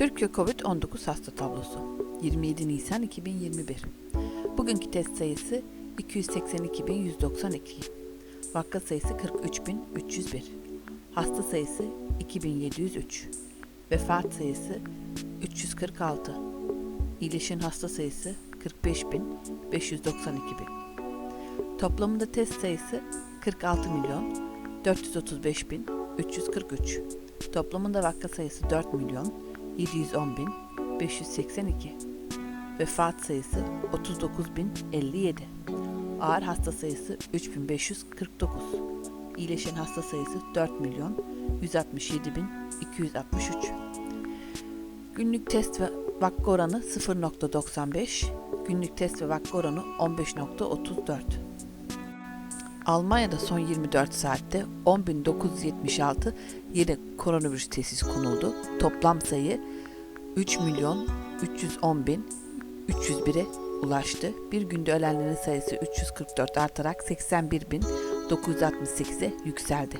Türkiye Covid-19 hasta tablosu. 27 Nisan 2021 Bugünkü test sayısı 282.192 Vaka sayısı 43.301 Hasta sayısı 2703 Vefat sayısı 346 İyileşen hasta sayısı 45.592 Toplamında test sayısı 46 milyon 435 bin 343. Toplamında vaka sayısı 4 milyon 710 bin 582. Vefat sayısı 39 bin 57. Ağır hasta sayısı 3549. İyileşen hasta sayısı 4 milyon 167 bin 263. Günlük test ve vaka oranı 0.95. Günlük test ve vaka oranı 15.34. Almanya'da son 24 saatte 10.976 yeni koronavirüs tesis konuldu. Toplam sayı 3 milyon 310 bin 301'e ulaştı. Bir günde ölenlerin sayısı 344 artarak 81 bin 968'e yükseldi.